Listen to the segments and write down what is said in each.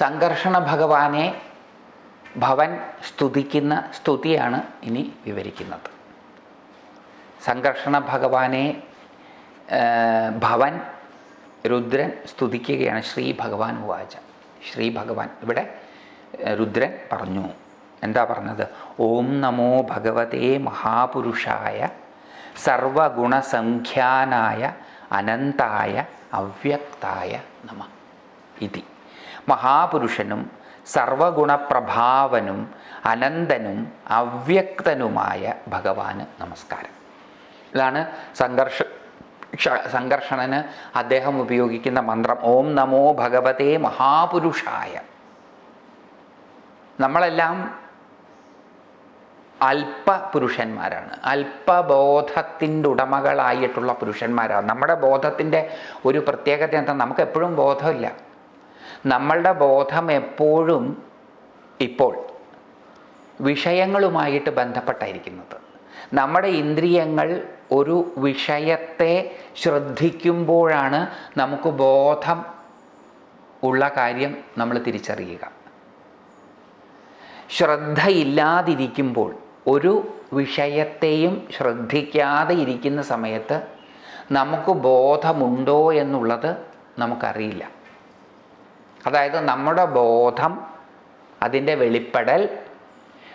സംഘർഷണ ഭഗവാനെ ഭവൻ സ്തുതിക്കുന്ന സ്തുതിയാണ് ഇനി വിവരിക്കുന്നത്. സംഘർഷണ ഭഗവാനെ ഭവൻ രുദ്രൻ സ്തുതിക്കുകയാണ് ശ്രീ ഭഗവാൻ ഉവാച. ശ്രീ ഭഗവാൻ ഇവിടെ രുദ്രൻ പറഞ്ഞു. എന്താ പറഞ്ഞത്? ഓം നമോ ഭഗവതേ മഹാപുരുഷായ സർവഗുണസംഖ്യാനായ അനന്തായ അവ്യക്തായ നമ. ഇതി. മഹാപുരുഷനും സർവഗുണപ്രഭാവനും അനന്തനും അവ്യക്തനുമായ ഭഗവാന് നമസ്കാരം. ഇതാണ് സംഘർഷ സംഘർഷണന് അദ്ദേഹം ഉപയോഗിക്കുന്ന മന്ത്രം. ഓം നമോ ഭഗവതേ മഹാപുരുഷായ. നമ്മളെല്ലാം അല്പ പുരുഷന്മാരാണ് അല്പബോധത്തിന്റെ ഉടമകളായിട്ടുള്ള പുരുഷന്മാരാണ്. നമ്മുടെ ബോധത്തിന്റെ ഒരു പ്രത്യേകത എന്താ? നമുക്ക് എപ്പോഴും ബോധമില്ല. നമ്മളുടെ ബോധം എപ്പോഴും ഇപ്പോൾ വിഷയങ്ങളുമായിട്ട് ബന്ധപ്പെട്ടായിരിക്കുന്നത്. നമ്മുടെ ഇന്ദ്രിയങ്ങൾ ഒരു വിഷയത്തെ ശ്രദ്ധിക്കുമ്പോഴാണ് നമുക്ക് ബോധം ഉള്ള കാര്യം നമ്മൾ തിരിച്ചറിയുക. ശ്രദ്ധയില്ലാതിരിക്കുമ്പോൾ ഒരു വിഷയത്തെയും ശ്രദ്ധിക്കാതെ ഇരിക്കുന്ന സമയത്ത് നമുക്ക് ബോധമുണ്ടോ എന്നുള്ളത് നമുക്കറിയില്ല. അതായത് നമ്മുടെ ബോധം അതിന്റെ വെളിപ്പെടൽ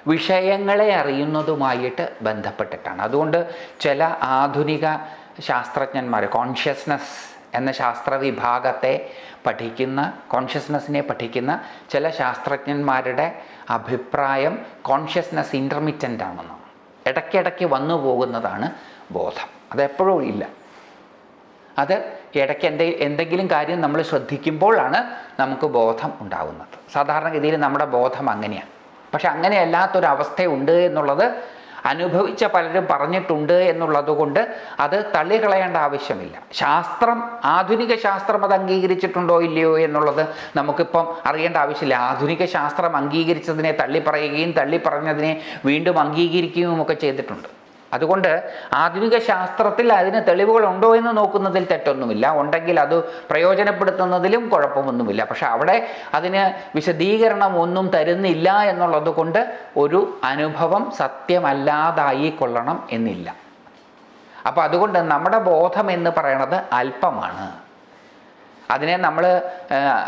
വിഷയങ്ങളെ അറിയുന്നതുമായിട്ട് ബന്ധപ്പെട്ടിട്ടാണ്. അതുകൊണ്ട് ചില ആധുനിക ശാസ്ത്രജ്ഞന്മാർ കോൺഷ്യസ്നസ് എന്ന ശാസ്ത്രവിഭാഗത്തെ പഠിക്കുന്ന കോൺഷ്യസ്നസ്സിനെ പഠിക്കുന്ന ചില ശാസ്ത്രജ്ഞന്മാരുടെ അഭിപ്രായം കോൺഷ്യസ്നസ് ഇന്റർമിറ്റന്റ് ആണെന്നാണ്. ഇടയ്ക്കിടയ്ക്ക് വന്നു പോകുന്നതാണ് ബോധം. അതെപ്പോഴും ഇല്ല. അത് ഇടയ്ക്ക് എന്തെ എന്തെങ്കിലും കാര്യം നമ്മൾ ശ്രദ്ധിക്കുമ്പോഴാണ് നമുക്ക് ബോധം ഉണ്ടാകുന്നത് സാധാരണഗതിയിൽ നമ്മുടെ ബോധം അങ്ങനെയാണ്. പക്ഷെ അങ്ങനെയല്ലാത്തൊരവസ്ഥയുണ്ട് എന്നുള്ളത് അനുഭവിച്ച പലരും പറഞ്ഞിട്ടുണ്ട് എന്നുള്ളത് കൊണ്ട് അത് തള്ളിക്കളയേണ്ട ആവശ്യമില്ല. ശാസ്ത്രം ആധുനിക ശാസ്ത്രം അത് അംഗീകരിച്ചിട്ടുണ്ടോ ഇല്ലയോ എന്നുള്ളത് നമുക്കിപ്പം അറിയേണ്ട ആവശ്യമില്ല. ആധുനിക ശാസ്ത്രം അംഗീകരിച്ചതിനെ തള്ളിപ്പറയുകയും തള്ളിപ്പറഞ്ഞതിനെ വീണ്ടും അംഗീകരിക്കുകയും ഒക്കെ ചെയ്തിട്ടുണ്ട്. അതുകൊണ്ട് ആധുനിക ശാസ്ത്രത്തിൽ അതിന് തെളിവുകൾ ഉണ്ടോ എന്ന് നോക്കുന്നതിൽ തെറ്റൊന്നുമില്ല. ഉണ്ടെങ്കിൽ അത് പ്രയോജനപ്പെടുത്തുന്നതിലും കുഴപ്പമൊന്നുമില്ല. പക്ഷെ അവിടെ അതിന് വിശദീകരണം ഒന്നും തരുന്നില്ല എന്നുള്ളത് കൊണ്ട് ഒരു അനുഭവം സത്യമല്ലാതായി കൊള്ളണം എന്നില്ല. അപ്പോൾ അതുകൊണ്ട് നമ്മുടെ ബോധം എന്ന് പറയണത് അല്പമാണ്. അതിനെ നമ്മൾ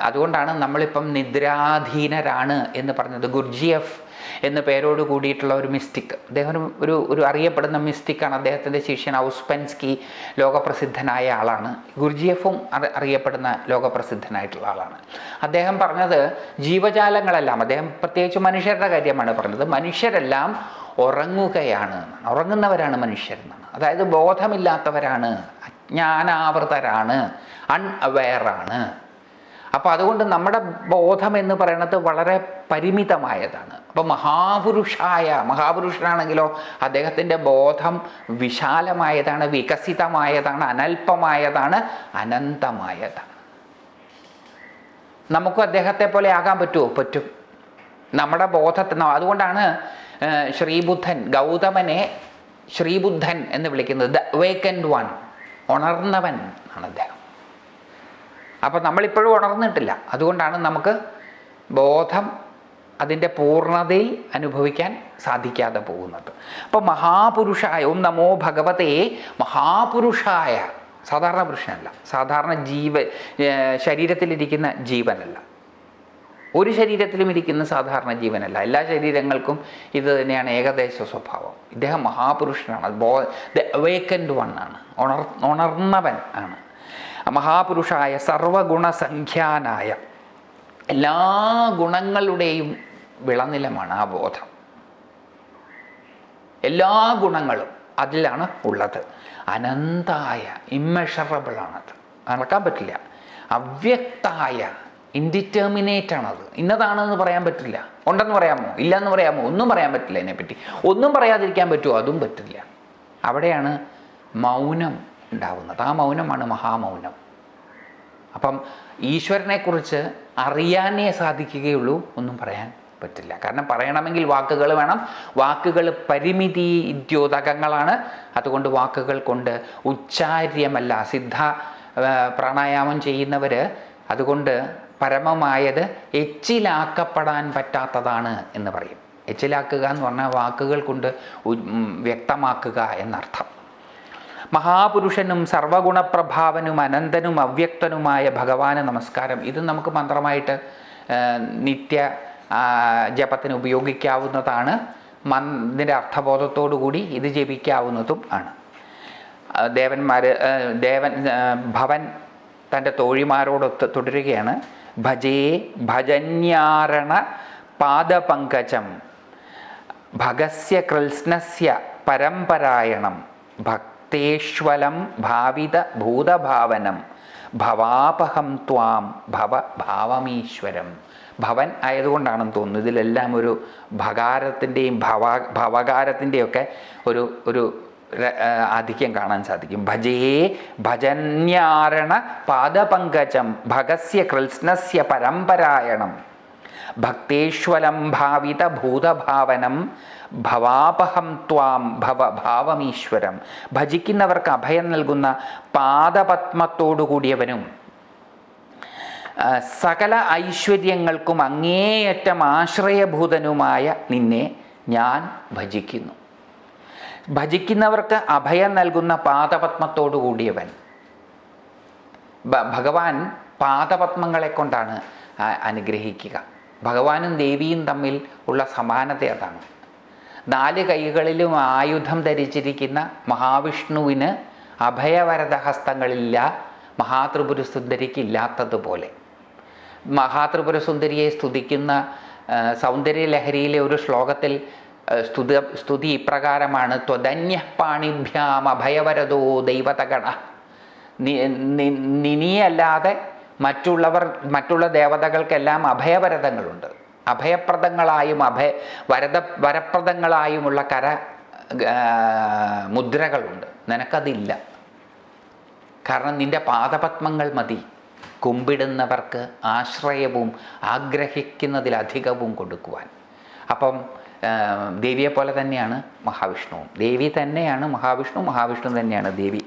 അതുകൊണ്ടാണ് നമ്മളിപ്പം നിദ്രാധീനരാണ് എന്ന് പറഞ്ഞത്. ഗുർജിയഫ് എന്ന പേരോട് കൂടിയിട്ടുള്ള ഒരു മിസ്റ്റിക്. അദ്ദേഹം ഒരു- ഒരു ഒരു അറിയപ്പെടുന്ന മിസ്റ്റിക്കാണ് അദ്ദേഹത്തിന്റെ ശിഷ്യൻ ഔസ്പെൻസ്കി ലോകപ്രസിദ്ധനായ ആളാണ്. ഗുർജിയഫും അറി- അറിയപ്പെടുന്ന ലോകപ്രസിദ്ധനായിട്ടുള്ള ആളാണ്. അദ്ദേഹം പറഞ്ഞത് ജീവജാലങ്ങളെല്ലാം അദ്ദേഹം പ്രത്യേകിച്ച് മനുഷ്യരുടെ കാര്യമാണ് പറഞ്ഞത് മനുഷ്യരെല്ലാം ഉറങ്ങുകയാണ് ഉറങ്ങുന്നവരാണ് മനുഷ്യരെന്നാണ് അതായത് ബോധമില്ലാത്തവരാണ് അജ്ഞാനാവൃതരാണ് അൺഅവെയറാണ് അപ്പോൾ അതുകൊണ്ട് നമ്മുടെ ബോധം എന്ന് പറയുന്നത് വളരെ പരിമിതമായതാണ്. അപ്പോൾ മഹാപുരുഷായ മഹാപുരുഷനാണെങ്കിലോ അദ്ദേഹത്തിന്റെ ബോധം വിശാലമായതാണ് വികസിതമായതാണ് അനൽപമായതാണ് അനന്തമായതാണ്. നമുക്കും അദ്ദേഹത്തെ പോലെ ആകാൻ പറ്റുമോ പറ്റും. നമ്മുടെ ബോധത്തിന് അതുകൊണ്ടാണ് ശ്രീബുദ്ധൻ ഗൗതമനെ ശ്രീബുദ്ധൻ എന്ന് വിളിക്കുന്നത് ദ വേക്കൻഡ് വൺ ഉണർന്നവൻ ആണ് അദ്ദേഹം. അപ്പം നമ്മളിപ്പോഴും ഉണർന്നിട്ടില്ല. അതുകൊണ്ടാണ് നമുക്ക് ബോധം അതിന്റെ പൂർണതയിൽ അനുഭവിക്കാൻ സാധിക്കാതെ പോകുന്നത്. അപ്പോൾ മഹാപുരുഷായ ഓം നമോ ഭഗവതേ മഹാപുരുഷായ സാധാരണ പുരുഷനല്ല സാധാരണ ജീവ ശരീരത്തിലിരിക്കുന്ന ജീവനല്ല. ഒരു ശരീരത്തിലും ഇരിക്കുന്ന സാധാരണ ജീവനല്ല. എല്ലാ ശരീരങ്ങൾക്കും ഇത് തന്നെയാണ് ഏകദേശ സ്വഭാവം. ഇദ്ദേഹം മഹാപുരുഷനാണ്. ബോ ദ അവേക്കൻഡ് വൺ ആണ്. ഉണർ ഉണർന്നവൻ ആണ്. മഹാപുരുഷായ സർവഗുണസംഖ്യാനായ എല്ലാ ഗുണങ്ങളുടെയും വിളനിലമാണ് ആ ബോധം. എല്ലാ ഗുണങ്ങളും അതിലാണ് ഉള്ളത്. അനന്തായ ഇമ്മെഷറബിൾ ആണത്. നടക്കാൻ പറ്റില്ല. അവ്യക്തായ ഇൻഡിറ്റർമിനേറ്റ് ആണത് ഇന്നതാണെന്ന് പറയാൻ പറ്റില്ല. ഉണ്ടെന്ന് പറയാമോ? ഇല്ലെന്ന് പറയാമോ? ഒന്നും പറയാൻ പറ്റില്ല ഇതിനെപ്പറ്റി. ഒന്നും പറയാതിരിക്കാൻ പറ്റുമോ? അതും പറ്റില്ല. അവിടെയാണ് മൗനം ഉണ്ടാവുന്നത്. ആ മൗനമാണ് മഹാമൗനം. അപ്പം ഈശ്വരനെക്കുറിച്ച് അറിയാനേ സാധിക്കുകയുള്ളൂ ഒന്നും പറയാൻ പറ്റില്ല. കാരണം പറയണമെങ്കിൽ വാക്കുകൾ വേണം. വാക്കുകൾ പരിമിതി ദ്യോതകങ്ങളാണ് അതുകൊണ്ട് വാക്കുകൾ കൊണ്ട് ഉച്ചാര്യമല്ല സിദ്ധ പ്രാണായാമം ചെയ്യുന്നവർ അതുകൊണ്ട് പരമമായത് എച്ചിലാക്കപ്പെടാൻ പറ്റാത്തതാണ് എന്ന് പറയും. എച്ചിലാക്കുക എന്ന് പറഞ്ഞാൽ വാക്കുകൾ കൊണ്ട് വ്യക്തമാക്കുക എന്നർത്ഥം. മഹാപുരുഷനും സർവഗുണപ്രഭാവനും അനന്തനും അവ്യക്തനുമായ ഭഗവാന് നമസ്കാരം. ഇത് നമുക്ക് മന്ത്രമായിട്ട് നിത്യ ജപത്തിന് ഉപയോഗിക്കാവുന്നതാണ്. മന്ദിന്റെ അർത്ഥബോധത്തോടുകൂടി അർത്ഥബോധത്തോടു കൂടി ഇത് ജപിക്കാവുന്നതും ആണ്. ദേവന്മാർ ദേവൻ ഭവൻ തന്റെ തോഴിമാരോടൊത്ത് തുടരുകയാണ്. ഭജേ ഭജന്യാരണ പാദപങ്കജം ഭഗസ്യ കൃത്സ്നസ്യ പരമ്പരായണം ഭക്തേഷ്വലം ഭാവിത ഭൂതഭാവനം. ഭവാപഹം ത്വാം ഭവ ഭാവമീശ്വരം. ഭവൻ ആയതുകൊണ്ടാണെന്ന് തോന്നുന്നു. ഇതിലെല്ലാം ഒരു ഭകാരത്തിന്റെയും ഭവ ഭവകാരത്തിന്റെയൊക്കെ ഒരു ഒരു ആധിക്യം കാണാൻ സാധിക്കും. ഭജേ ഭജന്യാരണ പാദപങ്കജം ഭഗസ്യ കൃത്സ്നസ്യ പരമ്പരായണം. ഭക്തേഷ്വലം ഭാവിത ഭൂതഭാവനം ഭവാപഹം ത്വാം ഭവ ഭാവമീശ്വരം. ഭജിക്കുന്നവർക്ക് അഭയം നൽകുന്ന പാദപത്മത്തോടു കൂടിയവനും സകല ഐശ്വര്യങ്ങൾക്കും അങ്ങേയറ്റം ആശ്രയഭൂതനുമായ നിന്നെ ഞാൻ ഭജിക്കുന്നു. ഭജിക്കുന്നവർക്ക് അഭയം നൽകുന്ന പാദപത്മത്തോടു കൂടിയവൻ. ഭഗവാൻ പാദപത്മങ്ങളെ കൊണ്ടാണ് അനുഗ്രഹിക്കുക. ഭഗവാനും ദേവിയും തമ്മിൽ ഉള്ള സമാനത അതാണ്. നാല് കൈകളിലും ആയുധം ധരിച്ചിരിക്കുന്ന മഹാവിഷ്ണുവിന് അഭയവരത ഹസ്തങ്ങളില്ല മഹാത്രിപുര സുന്ദരിക്ക് ഇല്ലാത്തതുപോലെ മഹാത്രിപുര സുന്ദരിയെ സ്തുതിക്കുന്ന സൗന്ദര്യ സൗന്ദര്യലഹരിയിലെ ഒരു ശ്ലോകത്തിൽ സ്തുത സ്തുതി ഇപ്രകാരമാണ് ത്വദന്യപാണിഭ്യാം അഭയവരദോ ദൈവതഗണ നിനിയല്ലാതെ മറ്റുള്ളവർ മറ്റുള്ള ദേവതകൾക്കെല്ലാം അഭയവരതങ്ങളുണ്ട്. അഭയപ്രദങ്ങളായും അഭയ വരദ വരപ്രദങ്ങളായുമുള്ള കര മുദ്രകളുണ്ട്. നിനക്കതില്ല. കാരണം നിന്റെ പാദപത്മങ്ങൾ മതി. കുമ്പിടുന്നവർക്ക് ആശ്രയവും ആഗ്രഹിക്കുന്നതിലധികവും കൊടുക്കുവാൻ. അപ്പം ദേവിയെ പോലെ തന്നെയാണ് മഹാവിഷ്ണുവും. ദേവി തന്നെയാണ് മഹാവിഷ്ണു മഹാവിഷ്ണു തന്നെയാണ് ദേവി.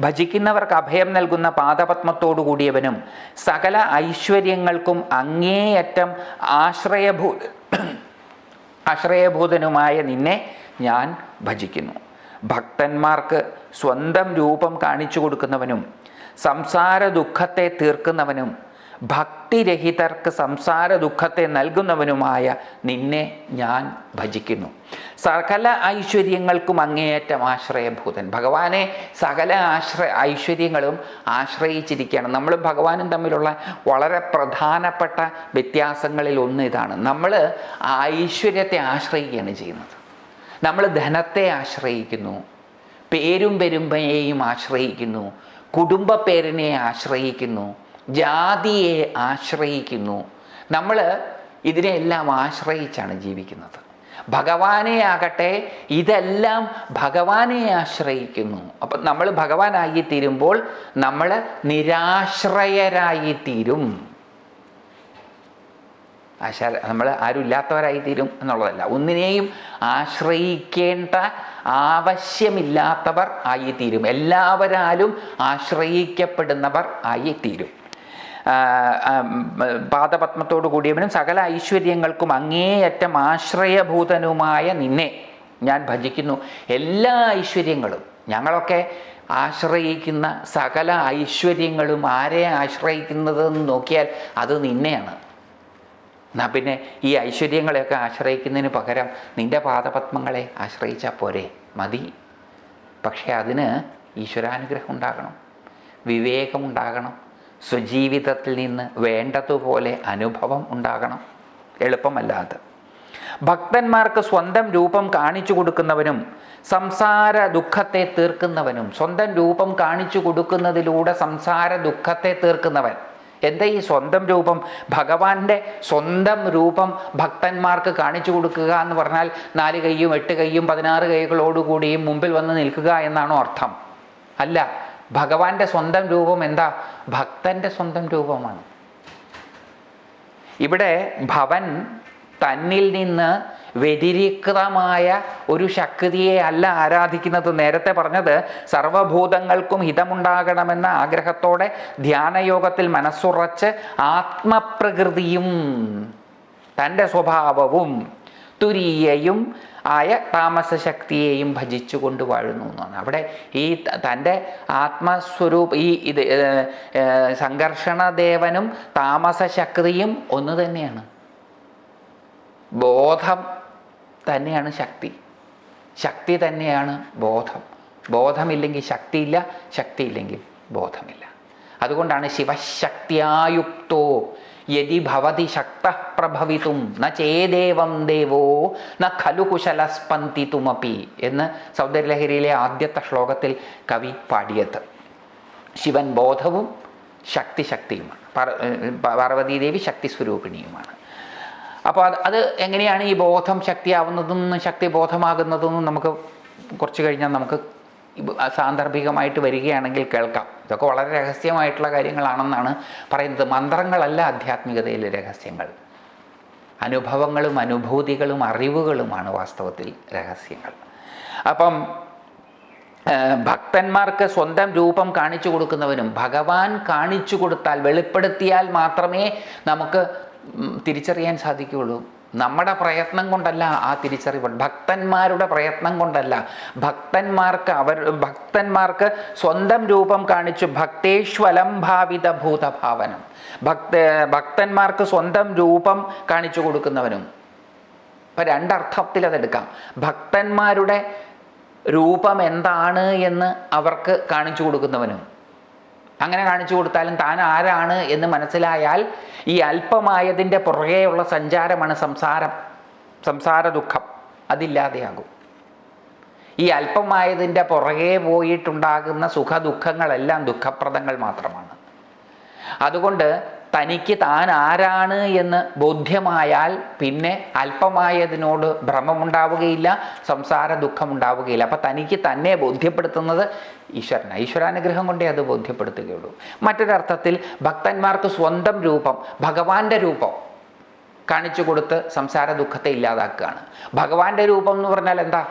ഭജിക്കുന്നവർക്ക് അഭയം നൽകുന്ന പാദപത്മത്തോടു കൂടിയവനും സകല ഐശ്വര്യങ്ങൾക്കും അങ്ങേയറ്റം ആശ്രയഭൂ ആശ്രയഭൂതനുമായ നിന്നെ ഞാൻ ഭജിക്കുന്നു. ഭക്തന്മാർക്ക് സ്വന്തം രൂപം കാണിച്ചു കൊടുക്കുന്നവനും സംസാര ദുഃഖത്തെ തീർക്കുന്നവനും ഭക്തിരഹിതർക്ക് സംസാര ദുഃഖത്തെ നൽകുന്നവനുമായ നിന്നെ ഞാൻ ഭജിക്കുന്നു. സകല ഐശ്വര്യങ്ങൾക്കും അങ്ങേയറ്റം ആശ്രയഭൂതൻ. ഭഗവാനെ സകല ആശ്രയ ഐശ്വര്യങ്ങളും ആശ്രയിച്ചിരിക്കുകയാണ്. നമ്മൾ ഭഗവാനും തമ്മിലുള്ള വളരെ പ്രധാനപ്പെട്ട വ്യത്യാസങ്ങളിൽ ഒന്ന് ഇതാണ്. നമ്മൾ ഐശ്വര്യത്തെ ആശ്രയിക്കുകയാണ് ചെയ്യുന്നത്. നമ്മൾ ധനത്തെ ആശ്രയിക്കുന്നു. പേരും പെരുമ്പയെയും ആശ്രയിക്കുന്നു. കുടുംബ പേരിനെ ആശ്രയിക്കുന്നു. ജാതിയെ ആശ്രയിക്കുന്നു. നമ്മൾ ഇതിനെല്ലാം ആശ്രയിച്ചാണ് ജീവിക്കുന്നത്. ഭഗവാനെ ആകട്ടെ ഇതെല്ലാം ഭഗവാനെ ആശ്രയിക്കുന്നു. അപ്പം നമ്മൾ ഭഗവാനായി തീരുമ്പോൾ നമ്മൾ നിരാശ്രയരായി തീരും ആശാ നമ്മൾ ആരും ഇല്ലാത്തവരായി തീരും എന്നുള്ളതല്ല. ഒന്നിനെയും ആശ്രയിക്കേണ്ട ആവശ്യമില്ലാത്തവർ ആയി തീരും എല്ലാവരാലും ആശ്രയിക്കപ്പെടുന്നവർ ആയി പാദപത്മത്തോടു കൂടിയവനും സകല ഐശ്വര്യങ്ങൾക്കും അങ്ങേയറ്റം ആശ്രയഭൂതനുമായ നിന്നെ ഞാൻ ഭജിക്കുന്നു. എല്ലാ ഐശ്വര്യങ്ങളും ഞങ്ങളൊക്കെ ആശ്രയിക്കുന്ന സകല ഐശ്വര്യങ്ങളും ആരെ ആശ്രയിക്കുന്നതെന്ന് നോക്കിയാൽ അത് നിന്നെയാണ്. എന്നാൽ പിന്നെ ഈ ഐശ്വര്യങ്ങളെയൊക്കെ ആശ്രയിക്കുന്നതിന് പകരം നിന്റെ പാദപത്മങ്ങളെ ആശ്രയിച്ചാൽ പോരെ? മതി. പക്ഷേ അതിന് ഈശ്വരാനുഗ്രഹം ഉണ്ടാകണം വിവേകമുണ്ടാകണം സ്വജീവിതത്തിൽ നിന്ന് വേണ്ടതുപോലെ അനുഭവം ഉണ്ടാകണം. എളുപ്പമല്ലാതെ. ഭക്തന്മാർക്ക് സ്വന്തം രൂപം കാണിച്ചു കൊടുക്കുന്നവനും സംസാര ദുഃഖത്തെ തീർക്കുന്നവനും സ്വന്തം രൂപം കാണിച്ചു കൊടുക്കുന്നതിലൂടെ സംസാര ദുഃഖത്തെ തീർക്കുന്നവൻ. എന്താ ഈ സ്വന്തം രൂപം? ഭഗവാന്റെ സ്വന്തം രൂപം ഭക്തന്മാർക്ക് കാണിച്ചു കൊടുക്കുക എന്ന് പറഞ്ഞാൽ നാല് കൈയും എട്ട് കൈയും പതിനാറ് കൈകളോടുകൂടിയും മുമ്പിൽ വന്ന് നിൽക്കുക എന്നാണോ അർത്ഥം. അല്ല ഭഗവാന്റെ സ്വന്തം രൂപം എന്താ? ഭക്തന്റെ സ്വന്തം രൂപമാണ്. ഇവിടെ ഭവൻ തന്നിൽ നിന്ന് വ്യതിരിക്തമായ ഒരു ശക്തിയെ അല്ല ആരാധിക്കുന്നത്. നേരത്തെ പറഞ്ഞത് സർവഭൂതങ്ങൾക്കും ഹിതമുണ്ടാകണമെന്ന ആഗ്രഹത്തോടെ ധ്യാനയോഗത്തിൽ മനസ്സുറച്ച് ആത്മപ്രകൃതിയും തന്റെ സ്വഭാവവും തുരീയയും ആയ താമസശക്തിയെയും ഭജിച്ചുകൊണ്ട് വാഴുന്നു എന്നാണ്. അവിടെ ഈ തന്റെ ആത്മസ്വരൂപ ഈ ഇത് സംഘർഷണദേവനും താമസശക്തിയും ഒന്ന് തന്നെയാണ്. ബോധം തന്നെയാണ് ശക്തി. ശക്തി തന്നെയാണ് ബോധം. ബോധമില്ലെങ്കിൽ ശക്തിയില്ല ശക്തിയില്ലെങ്കിൽ ബോധമില്ല. അതുകൊണ്ടാണ് ശിവശക്തിയായുക്തോ യതി ഭവതി ശക്ത പ്രഭവിതും ന ചേദേവം ദേവോ ന ഖലു കുശലസ്പന്തിതുമപി എന്ന് സൗന്ദര്യലഹരിയിലെ ആദ്യത്തെ ശ്ലോകത്തിൽ കവി പാടിയത്. ശിവൻ ബോധവും ശക്തി ശക്തിയുമാണ് പാർവതീദേവി ശക്തി സ്വരൂപിണിയുമാണ് അപ്പോൾ അത് അത് എങ്ങനെയാണ് ഈ ബോധം ശക്തിയാവുന്നതും ശക്തി ബോധമാകുന്നതും നമുക്ക് കുറച്ച് കഴിഞ്ഞാൽ നമുക്ക് സാന്ദർഭികമായിട്ട് വരികയാണെങ്കിൽ കേൾക്കാം. ഇതൊക്കെ വളരെ രഹസ്യമായിട്ടുള്ള കാര്യങ്ങളാണെന്നാണ് പറയുന്നത്. മന്ത്രങ്ങളല്ല ആധ്യാത്മികതയിലെ രഹസ്യങ്ങൾ. അനുഭവങ്ങളും അനുഭൂതികളും അറിവുകളുമാണ് വാസ്തവത്തിൽ രഹസ്യങ്ങൾ. അപ്പം ഭക്തന്മാർക്ക് സ്വന്തം രൂപം കാണിച്ചു കൊടുക്കുന്നവനും ഭഗവാൻ കാണിച്ചു കൊടുത്താൽ വെളിപ്പെടുത്തിയാൽ മാത്രമേ നമുക്ക് തിരിച്ചറിയാൻ സാധിക്കുകയുള്ളൂ. നമ്മുടെ പ്രയത്നം കൊണ്ടല്ല ആ തിരിച്ചറിവ്. ഭക്തന്മാരുടെ പ്രയത്നം കൊണ്ടല്ല. ഭക്തന്മാർക്ക് അവർ ഭക്തന്മാർക്ക് സ്വന്തം രൂപം കാണിച്ചു ഭക്തേഷ്വലം ഭാവിത ഭൂതഭാവനം. ഭക്ത ഭക്തന്മാർക്ക് സ്വന്തം രൂപം കാണിച്ചു കൊടുക്കുന്നവനും. ഇപ്പം രണ്ടർത്ഥത്തിൽ അതെടുക്കാം. ഭക്തന്മാരുടെ രൂപം എന്താണ് എന്ന് അവർക്ക് കാണിച്ചു കൊടുക്കുന്നവനും. അങ്ങനെ കാണിച്ചു കൊടുത്താലും താൻ ആരാണ് എന്ന് മനസ്സിലായാൽ ഈ അല്പമായതിന്റെ പുറകെയുള്ള സഞ്ചാരമാണ് സംസാരം. സംസാര ദുഃഖം. അതില്ലാതെയാകും. ഈ അല്പമായതിന്റെ പുറകെ പോയിട്ടുണ്ടാകുന്ന സുഖ ദുഃഖങ്ങളെല്ലാം ദുഃഖപ്രദങ്ങൾ മാത്രമാണ്. അതുകൊണ്ട് തനിക്ക് താൻ ആരാണ് എന്ന് ബോധ്യമായാൽ പിന്നെ അല്പമായതിനോട് ഭ്രമമുണ്ടാവുകയില്ല സംസാര ദുഃഖമുണ്ടാവുകയില്ല. അപ്പം തനിക്ക് തന്നെ ബോധ്യപ്പെടുത്തുന്നത് ഈശ്വരൻ ഈശ്വരാനുഗ്രഹം കൊണ്ടേ അത് ബോധ്യപ്പെടുത്തുകയുള്ളൂ. മറ്റൊരർത്ഥത്തിൽ ഭക്തന്മാർക്ക് സ്വന്തം രൂപം ഭഗവാന്റെ രൂപം കാണിച്ചു കൊടുത്ത് സംസാര ദുഃഖത്തെ ഇല്ലാതാക്കുകയാണ്. ഭഗവാന്റെ രൂപം എന്ന് പറഞ്ഞാൽ എന്താ?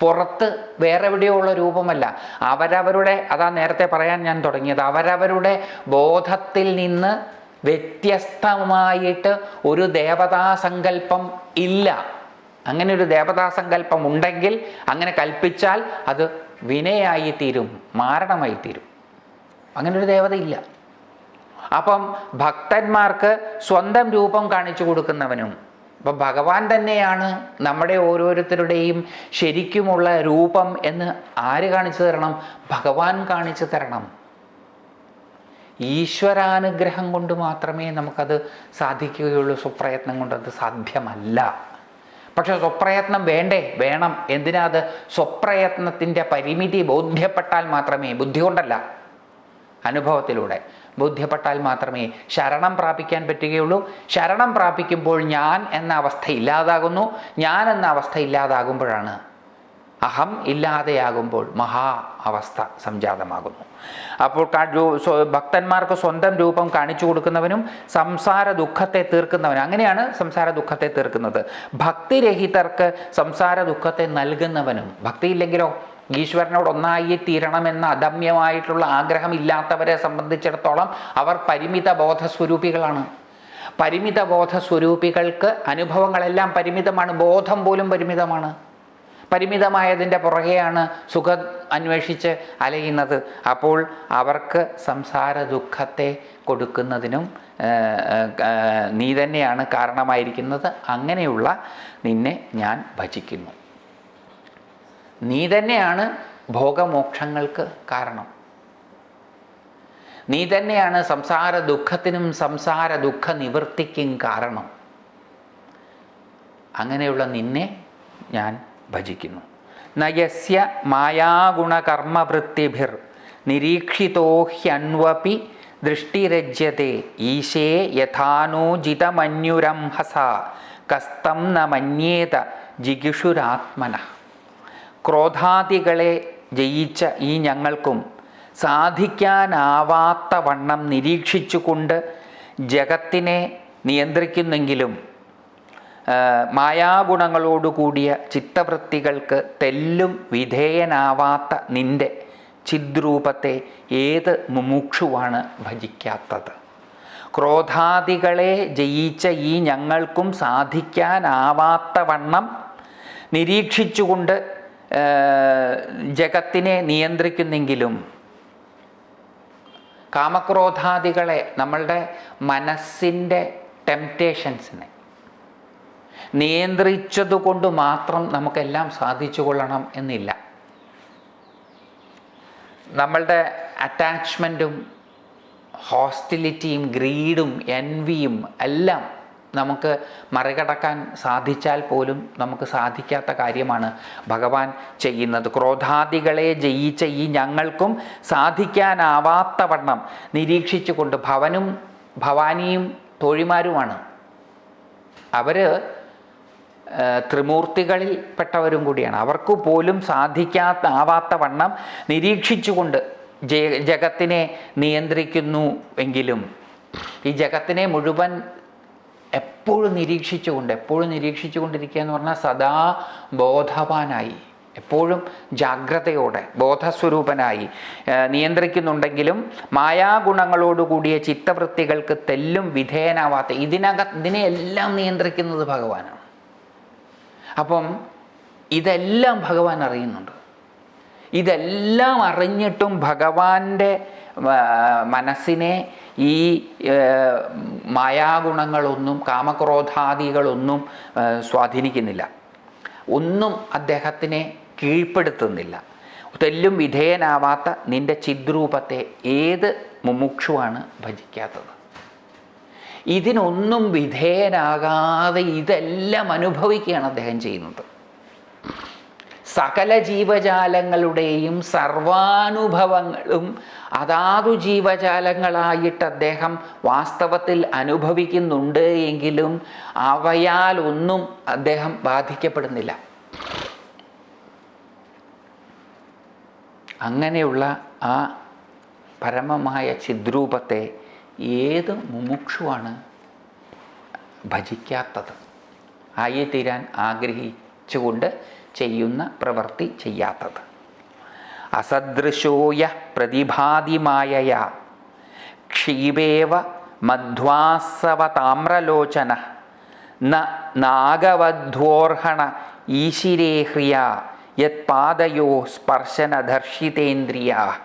പുറത്ത് വേറെ എവിടെയോ ഉള്ള രൂപമല്ല. അവരവരുടെ അതാ നേരത്തെ പറയാൻ ഞാൻ തുടങ്ങിയത് അവരവരുടെ ബോധത്തിൽ നിന്ന് വ്യത്യസ്തമായിട്ട് ഒരു ദേവതാസങ്കല്പം ഇല്ല. അങ്ങനെ ഒരു ദേവതാസങ്കല്പം ഉണ്ടെങ്കിൽ അങ്ങനെ കൽപ്പിച്ചാൽ അത് വിനയായി തീരും മാരണമായി തീരും അങ്ങനെ ഒരു ദേവതയില്ല അപ്പം ഭക്തന്മാർക്ക് സ്വന്തം രൂപം കാണിച്ചു കൊടുക്കുന്നവനും അപ്പം ഭഗവാൻ തന്നെയാണ് നമ്മുടെ ഓരോരുത്തരുടെയും ശരിക്കുമുള്ള രൂപം എന്ന് ആര് കാണിച്ചു തരണം? ഭഗവാൻ കാണിച്ചു തരണം. ഈശ്വരാനുഗ്രഹം കൊണ്ട് മാത്രമേ നമുക്കത് സാധിക്കുകയുള്ളൂ. സ്വപ്രയത്നം കൊണ്ട് അത് സാധ്യമല്ല. പക്ഷെ സ്വപ്രയത്നം വേണ്ടേ? വേണം. എന്തിനാ അത്? സ്വപ്രയത്നത്തിന്റെ പരിമിതി ബോധ്യപ്പെട്ടാൽ മാത്രമേ ബുദ്ധി കൊണ്ടല്ല അനുഭവത്തിലൂടെ. ബോധ്യപ്പെട്ടാൽ മാത്രമേ ശരണം പ്രാപിക്കാൻ പറ്റുകയുള്ളൂ. ശരണം പ്രാപിക്കുമ്പോൾ ഞാൻ എന്ന അവസ്ഥ ഇല്ലാതാകുന്നു. ഞാൻ എന്ന അവസ്ഥ ഇല്ലാതാകുമ്പോഴാണ് അഹം ഇല്ലാതെയാകുമ്പോൾ മഹാ അവസ്ഥ സംജാതമാകുന്നു. അപ്പോൾ ഭക്തന്മാർക്ക് സ്വന്തം രൂപം കാണിച്ചു കൊടുക്കുന്നവനും സംസാര ദുഃഖത്തെ തീർക്കുന്നവനും. അങ്ങനെയാണ് സംസാര ദുഃഖത്തെ തീർക്കുന്നത്. ഭക്തിരഹിതർക്ക് സംസാര ദുഃഖത്തെ നൽകുന്നവനും ഭക്തിയില്ലെങ്കിലോ ഈശ്വരനോട് ഒന്നായി തീരണമെന്ന അദമ്യമായിട്ടുള്ള ആഗ്രഹം ആഗ്രഹമില്ലാത്തവരെ സംബന്ധിച്ചിടത്തോളം അവർ പരിമിത ബോധസ്വരൂപികളാണ്. പരിമിത ബോധസ്വരൂപികൾക്ക് അനുഭവങ്ങളെല്ലാം പരിമിതമാണ്. ബോധം പോലും പരിമിതമാണ്. പരിമിതമായതിന്റെ പുറകെയാണ് സുഖം അന്വേഷിച്ച് അലയുന്നത്. അപ്പോൾ അവർക്ക് സംസാര ദുഃഖത്തെ കൊടുക്കുന്നതിനും നീ തന്നെയാണ് കാരണമായിരിക്കുന്നത്. അങ്ങനെയുള്ള നിന്നെ ഞാൻ ഭജിക്കുന്നു. നീ തന്നെയാണ് ഭോഗമോക്ഷങ്ങൾക്ക് കാരണം. നീ തന്നെയാണ് സംസാര ദുഃഖത്തിനും സംസാര ദുഃഖ നിവൃത്തിക്കും കാരണം. അങ്ങനെയുള്ള നിന്നെ ഞാൻ ഭജിക്കുന്നു. നയസ്യ മായാഗുണകർമ്മവൃത്തിഭിർ നിരീക്ഷിതോ ഹ്യന്വപി ദൃഷ്ടിരജ്യത്തെ. ഈശേ യഥാനോജിതമന്യുരംഹസ കസ്തം ന മന്യേത ജിഗിഷുരാത്മന. ക്രോധാദികളെ ജയിച്ച ഈ ഞങ്ങൾക്കും സാധിക്കാനാവാത്ത വണ്ണം നിരീക്ഷിച്ചുകൊണ്ട് ജഗത്തിനെ നിയന്ത്രിക്കുന്നെങ്കിലും മായാഗുണങ്ങളോടുകൂടിയ ചിത്തവൃത്തികൾക്ക് തെല്ലും വിധേയനാവാത്ത നിന്റെ ചിദ്രൂപത്തെ ഏത് മുമുക്ഷുവാണ് ഭജിക്കാത്തത്? ക്രോധാദികളെ ജയിച്ച ഈ ഞങ്ങൾക്കും സാധിക്കാനാവാത്ത വണ്ണം നിരീക്ഷിച്ചുകൊണ്ട് ജഗത്തിനെ നിയന്ത്രിക്കുന്നെങ്കിലും കാമക്രോധാദികളെ നമ്മളുടെ മനസ്സിന്റെ ടെംപ്റ്റേഷൻസിനെ നിയന്ത്രിച്ചതുകൊണ്ട് മാത്രം നമുക്കെല്ലാം സാധിച്ചു കൊള്ളണം എന്നില്ല. നമ്മളുടെ അറ്റാച്ച്മെന്റും ഹോസ്റ്റിലിറ്റിയും ഗ്രീഡും എൻവിയും എല്ലാം നമുക്ക് മറികടക്കാൻ സാധിച്ചാൽ പോലും നമുക്ക് സാധിക്കാത്ത കാര്യമാണ് ഭഗവാൻ ചെയ്യുന്നത്. ക്രോധാദികളെ ജയിച്ച ഈ ഞങ്ങൾക്കും സാധിക്കാനാവാത്ത വണ്ണം നിരീക്ഷിച്ചുകൊണ്ട് ഭവനും ഭവാനിയും തോഴിമാരുമാണ്. അവർ ത്രിമൂർത്തികളിൽ പെട്ടവരും കൂടിയാണ്. അവർക്ക് പോലും സാധിക്കാത്ത ആവാത്ത വണ്ണം നിരീക്ഷിച്ചുകൊണ്ട് ജഗത്തിനെ നിയന്ത്രിക്കുന്നു എങ്കിലും ഈ ജഗത്തിനെ മുഴുവൻ എപ്പോഴും നിരീക്ഷിച്ചുകൊണ്ട് എപ്പോഴും നിരീക്ഷിച്ചുകൊണ്ടിരിക്കുക എന്ന് പറഞ്ഞാൽ സദാ ബോധവാനായി എപ്പോഴും ജാഗ്രതയോടെ ബോധസ്വരൂപനായി നിയന്ത്രിക്കുന്നുണ്ടെങ്കിലും മായാഗുണങ്ങളോടുകൂടിയ ചിത്തവൃത്തികൾക്ക് തെല്ലും വിധേയനാവാത്ത ഇതിനക ഇതിനെയെല്ലാം നിയന്ത്രിക്കുന്നത് ഭഗവാനാണ്. അപ്പം ഇതെല്ലാം ഭഗവാൻ അറിയുന്നുണ്ട്. ഇതെല്ലാം അറിഞ്ഞിട്ടും ഭഗവാന്റെ മനസ്സിനെ ഈ മായാഗുണങ്ങളൊന്നും കാമക്രോധാദികളൊന്നും സ്വാധീനിക്കുന്നില്ല. ഒന്നും അദ്ദേഹത്തിനെ കീഴ്പ്പെടുത്തുന്നില്ല. തെല്ലും വിധേയനാവാത്ത നിന്റെ ചിദ്രൂപത്തെ ഏത് മുമുക്ഷുവാണ് ഭജിക്കാത്തത്? ഇതിനൊന്നും വിധേയനാകാതെ ഇതെല്ലാം അനുഭവിക്കുകയാണ് അദ്ദേഹം ചെയ്യുന്നത്. സകല ജീവജാലങ്ങളുടെയും സർവാനുഭവങ്ങളും അതാതു ജീവജാലങ്ങളായിട്ട് അദ്ദേഹം വാസ്തവത്തിൽ അനുഭവിക്കുന്നുണ്ട് എങ്കിലും അവയാൽ ഒന്നും അദ്ദേഹം ബാധിക്കപ്പെടുന്നില്ല. അങ്ങനെയുള്ള ആ പരമമായ ചിദ്രൂപത്തെ ഏത് മുമുക്ഷുവാണ് ഭജിക്കാത്തത്? ആയിത്തീരാൻ ആഗ്രഹിച്ചുകൊണ്ട് ചെയ്യുന്ന പ്രവൃത്തി ചെയ്യാത്തത്. അസദൃശോയ പ്രതിഭാതിമായ ക്ഷീപേവ മധ്വാസവതാമ്രലോചന ന നാഗവധ്വോർഹണ ഈശിരേഹ്രിയ യത്പാദയോ സ്പർശനദർശിതേന്ദ്രിയ.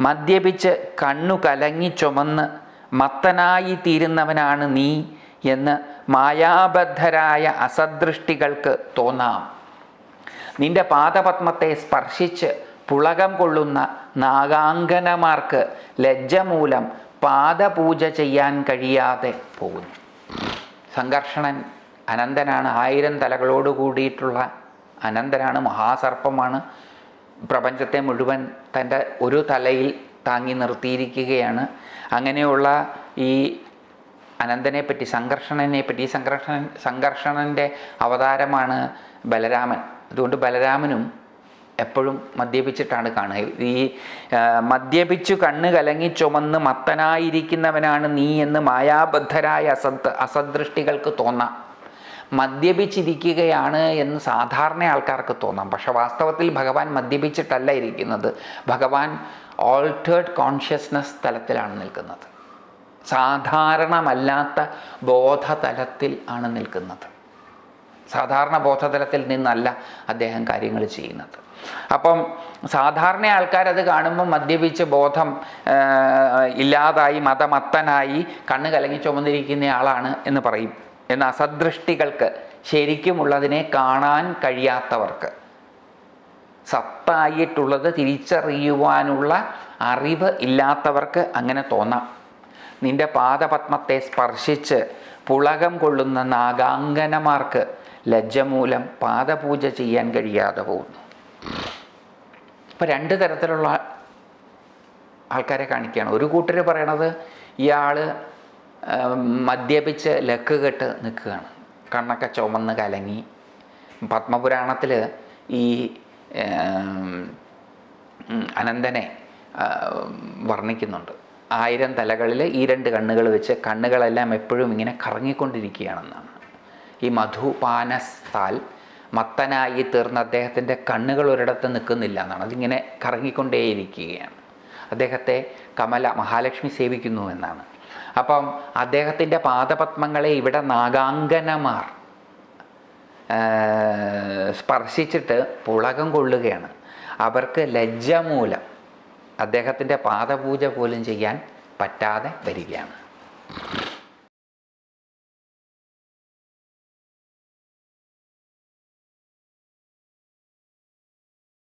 മദ്യപിച്ച് കണ്ണു കലങ്ങി ചുമന്ന് മത്തനായി തീരുന്നവനാണ് നീ എന്ന് മായാബദ്ധരായ അസദൃഷ്ടികൾക്ക് തോന്നാം. നിന്റെ പാദപത്മത്തെ സ്പർശിച്ച് പുളകം കൊള്ളുന്ന നാഗാങ്കനമാർക്ക് ലജ്ജ മൂലം പാദപൂജ ചെയ്യാൻ കഴിയാതെ പോകുന്നു. സംഘർഷണൻ അനന്തനാണ് ആയിരം തലകളോട് കൂടിയിട്ടുള്ള അനന്തനാണ് മഹാസർപ്പമാണ്. പ്രപഞ്ചത്തെ മുഴുവൻ തന്റെ ഒരു തലയിൽ താങ്ങി നിർത്തിയിരിക്കുകയാണ്. അങ്ങനെയുള്ള ഈ അനന്തനെ പറ്റി സംഘർഷണനെ പറ്റി സംഘർഷണൻ സംഘർഷണന്റെ അവതാരമാണ് ബലരാമൻ. അതുകൊണ്ട് ബലരാമനും എപ്പോഴും മദ്യപിച്ചിട്ടാണ് കാണുക. ഈ മദ്യപിച്ചു കണ്ണ് കലങ്ങി ചുമന്ന് മത്തനായിരിക്കുന്നവനാണ് നീ എന്ന് മായാബദ്ധരായ അസദ് അസദൃഷ്ടികൾക്ക് തോന്നാം. മദ്യപിച്ചിരിക്കുകയാണ് എന്ന് സാധാരണ ആൾക്കാർക്ക് തോന്നാം. പക്ഷെ വാസ്തവത്തിൽ ഭഗവാൻ മദ്യപിച്ചിട്ടല്ല ഇരിക്കുന്നത്. ഭഗവാൻ ഓൾട്ടേഡ് കോൺഷ്യസ്നസ് തലത്തിലാണ് നിൽക്കുന്നത്. സാധാരണമല്ലാത്ത ബോധതലത്തിൽ ആണ് നിൽക്കുന്നത്. സാധാരണ ബോധതലത്തിൽ നിന്നല്ല അദ്ദേഹം കാര്യങ്ങൾ ചെയ്യുന്നത്. അപ്പം സാധാരണ ആൾക്കാർ അത് കാണുമ്പോൾ മദ്യപിച്ച് ബോധം ഇല്ലാതായി മതമത്തനായി കണ്ണ് കലങ്ങി ചുമന്നിരിക്കുന്ന ആളാണ് എന്ന് പറയും. എന്ന അസദൃഷ്ടികൾക്ക് ശരിക്കുമുള്ളതിനെ കാണാൻ കഴിയാത്തവർക്ക് സത്തായിട്ടുള്ളത് തിരിച്ചറിയുവാനുള്ള അറിവ് ഇല്ലാത്തവർക്ക് അങ്ങനെ തോന്നാം. നിന്റെ പാദപത്മത്തെ സ്പർശിച്ച് പുളകം കൊള്ളുന്ന നാഗാങ്കനമാർക്ക് ലജ്ജമൂലം പാദപൂജ ചെയ്യാൻ കഴിയാതെ പോകുന്നു. ഇപ്പം രണ്ട് തരത്തിലുള്ള ആൾക്കാരെ കാണിക്കുകയാണ്. ഒരു കൂട്ടർ പറയണത് ഇയാൾ മദ്യപിച്ച് ലക്ക് കെട്ട് നിൽക്കുകയാണ്. കണ്ണൊക്കെ ചുമന്ന് കലങ്ങി. പത്മപുരാണത്തിൽ ഈ അനന്തനെ വർണിക്കുന്നുണ്ട്. ആയിരം തലകളിൽ ഈ രണ്ട് കണ്ണുകൾ വെച്ച് കണ്ണുകളെല്ലാം എപ്പോഴും ഇങ്ങനെ കറങ്ങിക്കൊണ്ടിരിക്കുകയാണെന്നാണ്. ഈ മധുപാനസ്ഥാൽ മത്തനായി തീർന്ന അദ്ദേഹത്തിന്റെ കണ്ണുകൾ ഒരിടത്ത് നിൽക്കുന്നില്ല എന്നാണ്. അതിങ്ങനെ കറങ്ങിക്കൊണ്ടേയിരിക്കുകയാണ്. അദ്ദേഹത്തെ കമല മഹാലക്ഷ്മി സേവിക്കുന്നു എന്നാണ്. അപ്പം അദ്ദേഹത്തിന്റെ പാദപത്മങ്ങളെ ഇവിടെ നാഗാങ്കനമാർ സ്പർശിച്ചിട്ട് പുളകം കൊള്ളുകയാണ്. അവർക്ക് ലജ്ജ മൂലം അദ്ദേഹത്തിന്റെ പാദപൂജ പോലും ചെയ്യാൻ പറ്റാതെ വരികയാണ്.